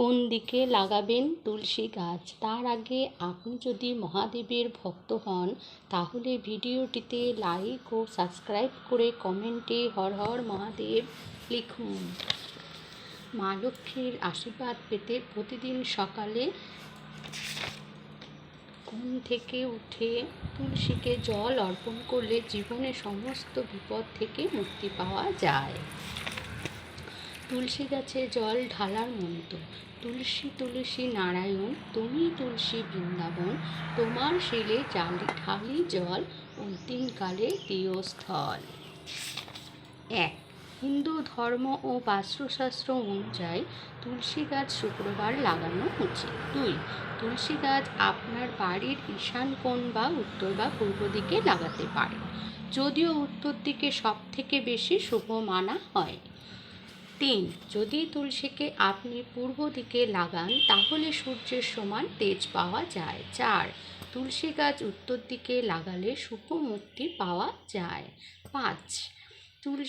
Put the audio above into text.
কোন দিকে লাগাবেন তুলসী গাছ? তার আগে আপনি যদি মহাদেবের ভক্ত হন, তাহলে ভিডিওটিতে লাইক ও সাবস্ক্রাইব করে কমেন্টে হর হর মহাদেব লিখুন। মা লক্ষ্মীর আশীর্বাদ পেতে প্রতিদিন সকালে ঘুম থেকে উঠে তুলসীকে জল অর্পণ করলে জীবনে সমস্ত বিপদ থেকে মুক্তি পাওয়া যায়। তুলসী গাছে জল ঢালার মন্ত্র, তুলসী তুলসী নারায়ণ, তুমি তুলসী বৃন্দাবন, তোমার শিলে জালি ঢালি জল, অন্তিমকালে দিও স্থল। এক, হিন্দু ধর্ম ও বাস্তুশাস্ত্র অনুযায়ী তুলসী গাছ শুক্রবার লাগানো উচিত। দুই, তুলসী গাছ আপনার বাড়ির ঈশান কোণ বা উত্তর বা পূর্ব দিকে লাগাতে পারেন যদিও উত্তর দিকে সব থেকে বেশি শুভ মানা হয়। তিন, যদি তুলসীকে আপনি পূর্ব দিকে লাগান, তাহলে সূর্যের সমান তেজ পাওয়া যায়। চার, তুলসী গাছ উত্তর দিকে লাগালে শুভ মুক্তি পাওয়া যায়। পাঁচ, তুলসী